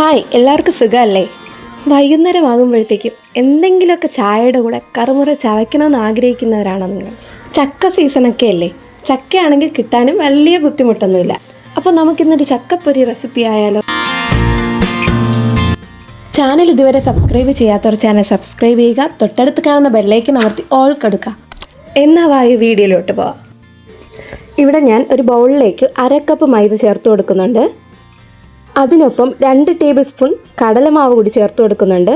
Hi എല്ലാവർക്കും സുഖമല്ലേ? വൈകുന്നേരം ആകുമ്പോഴത്തേക്കും എന്തെങ്കിലുമൊക്കെ ചായയുടെ കൂടെ കറുമുറ ചവയ്ക്കണമെന്ന് ആഗ്രഹിക്കുന്നവരാണോ നിങ്ങൾ? ചക്ക സീസണൊക്കെ അല്ലേ? ചക്കയാണെങ്കിൽ കിട്ടാനും വലിയ ബുദ്ധിമുട്ടൊന്നുമില്ല. അപ്പോൾ നമുക്കിന്നൊരു ചക്കപ്പൊരി റെസിപ്പി ആയാലോ? ചാനൽ ഇതുവരെ സബ്സ്ക്രൈബ് ചെയ്യാത്തവർ ചാനൽ സബ്സ്ക്രൈബ് ചെയ്യുക തൊട്ടടുത്ത് കാണുന്ന ബെല്ലേക്ക് അമർത്തി ഓൾ കൊടുക്കുക എന്നാ വായു വീഡിയോയിലോട്ട് പോവാം. ഇവിടെ ഞാൻ ഒരു ബൗളിലേക്ക് അര കപ്പ് മൈദ ചേർത്ത് കൊടുക്കുന്നുണ്ട്. അതിനൊപ്പം രണ്ട് ടേബിൾ സ്പൂൺ കടലമാവ് കൂടി ചേർത്ത് കൊടുക്കുന്നുണ്ട്.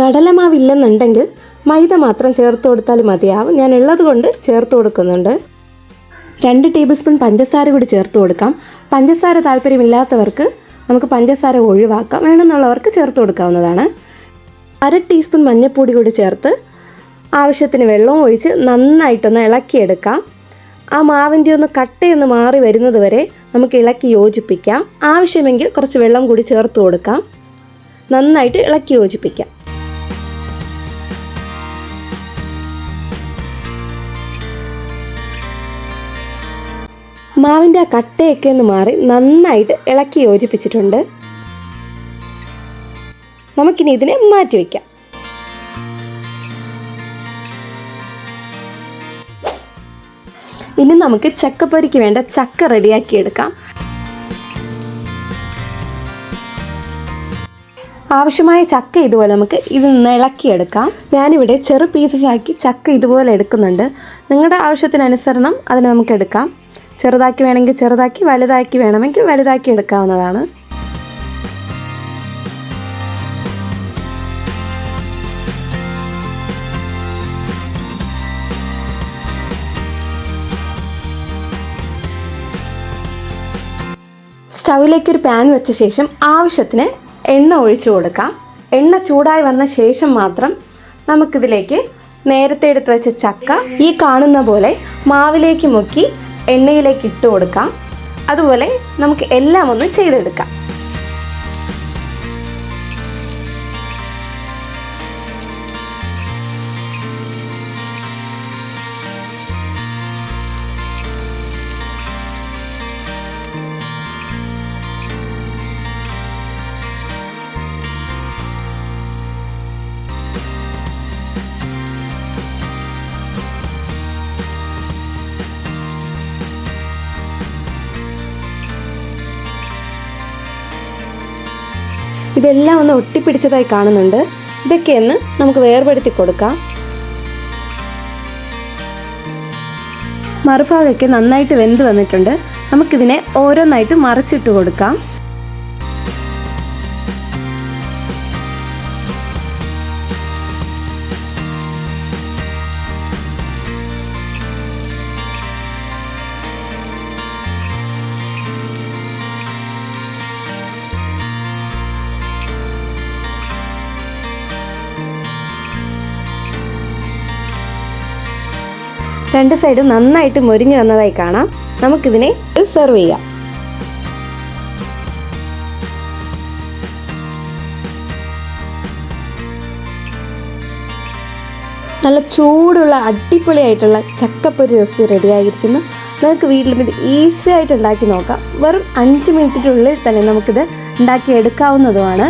കടലമാവ് ഇല്ലെന്നുണ്ടെങ്കിൽ മൈദ മാത്രം ചേർത്ത് കൊടുത്താൽ മതിയാവും. ഞാൻ ഉള്ളത് കൊണ്ട് ചേർത്ത് കൊടുക്കുന്നുണ്ട്. രണ്ട് ടേബിൾ സ്പൂൺ പഞ്ചസാര കൂടി ചേർത്ത് കൊടുക്കാം. പഞ്ചസാര താല്പര്യമില്ലാത്തവർക്ക് നമുക്ക് പഞ്ചസാര ഒഴിവാക്കാം. വേണമെന്നുള്ളവർക്ക് ചേർത്ത് കൊടുക്കാവുന്നതാണ്. അര ടീസ്പൂൺ മഞ്ഞൾപ്പൊടി കൂടി ചേർത്ത് ആവശ്യത്തിന് വെള്ളവും ഒഴിച്ച് നന്നായിട്ടൊന്ന് ഇളക്കിയെടുക്കാം. ആ മാവിന്റെ ഒന്ന് കട്ടയൊന്ന് മാറി വരുന്നത് വരെ നമുക്ക് ഇളക്കി യോജിപ്പിക്കാം. ആവശ്യമെങ്കിൽ കുറച്ച് വെള്ളം കൂടി ചേർത്ത് കൊടുക്കാം. നന്നായിട്ട് ഇളക്കി യോജിപ്പിക്കാം. മാവിന്റെ ആ കട്ടയൊക്കെ ഒന്ന് മാറി നന്നായിട്ട് ഇളക്കി യോജിപ്പിച്ചിട്ടുണ്ട്. നമുക്കിനി ഇതിനെ മാറ്റി വയ്ക്കാം. ഇനി നമുക്ക് ചക്കപ്പൊരിക്ക് വേണ്ട ചക്ക റെഡിയാക്കി എടുക്കാം. ആവശ്യമായ ചക്ക ഇതുപോലെ നമുക്ക് ഇത് നിന്ന് ഇളക്കിയെടുക്കാം ഞാനിവിടെ ചെറു പീസസ് ആക്കി ചക്ക ഇതുപോലെ എടുക്കുന്നുണ്ട്. നിങ്ങളുടെ ആവശ്യത്തിനനുസരണം അതിന് നമുക്ക് എടുക്കാം. ചെറുതാക്കി വേണമെങ്കിൽ ചെറുതാക്കി വലുതാക്കി വേണമെങ്കിൽ വലുതാക്കി എടുക്കാവുന്നതാണ്. സ്റ്റൗവിലേക്ക് ഒരു പാൻ വെച്ച ശേഷം ആവശ്യത്തിന് എണ്ണ ഒഴിച്ചു കൊടുക്കാം. എണ്ണ ചൂടായി വന്ന ശേഷം മാത്രം നമുക്കിതിലേക്ക് നേരത്തെ എടുത്ത് വെച്ച ചക്ക ഈ കാണുന്ന പോലെ മാവിലേക്ക് മുക്കി എണ്ണയിലേക്ക് ഇട്ട് കൊടുക്കാം. അതുപോലെ നമുക്ക് എല്ലാം ഒന്ന് ചെയ്തെടുക്കാം. ഇതെല്ലാം ഒന്ന് ഒട്ടിപ്പിടിച്ചതായി കാണുന്നുണ്ട്. ഇതൊക്കെ ഒന്ന് നമുക്ക് വേർപെടുത്തി കൊടുക്കാം. മറുഭാഗമൊക്കെ നന്നായിട്ട് വെന്ത് വന്നിട്ടുണ്ട്. നമുക്കിതിനെ ഓരോന്നായിട്ട് മറിച്ചിട്ട് കൊടുക്കാം. രണ്ട് സൈഡും നന്നായിട്ട് മൊരിഞ്ഞു വന്നതായി കാണാം. നമുക്കിതിനെ സെർവ് ചെയ്യാം. നല്ല ചൂടുള്ള അടിപൊളിയായിട്ടുള്ള ചക്കപ്പൊരി റെസിപ്പി റെഡിയായിരിക്കുന്നു നമുക്ക് വീട്ടിലും ഇത് ഈസി ആയിട്ട് ഉണ്ടാക്കി നോക്കാം. വെറും അഞ്ച് മിനിറ്റിനുള്ളിൽ തന്നെ നമുക്കിത് ഉണ്ടാക്കി എടുക്കാവുന്നതുമാണ്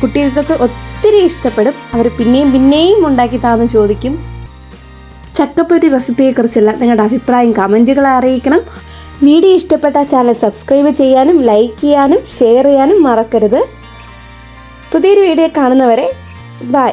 കുട്ടികൾക്കൊക്കെ ഒത്തിരി ഇഷ്ടപ്പെടും. അവർ പിന്നെയും പിന്നെയും ഉണ്ടാക്കി താന്ന് ചോദിക്കും. ചക്കപ്പൊരി റെസിപ്പിയെക്കുറിച്ചുള്ള നിങ്ങളുടെ അഭിപ്രായം കമന്റുകളെ അറിയിക്കണം. വീഡിയോ ഇഷ്ടപ്പെട്ട ചാനൽ സബ്സ്ക്രൈബ് ചെയ്യാനും ലൈക്ക് ചെയ്യാനും ഷെയർ ചെയ്യാനും മറക്കരുത്. പുതിയൊരു വീഡിയോ കാണുന്നവരെ ബൈ.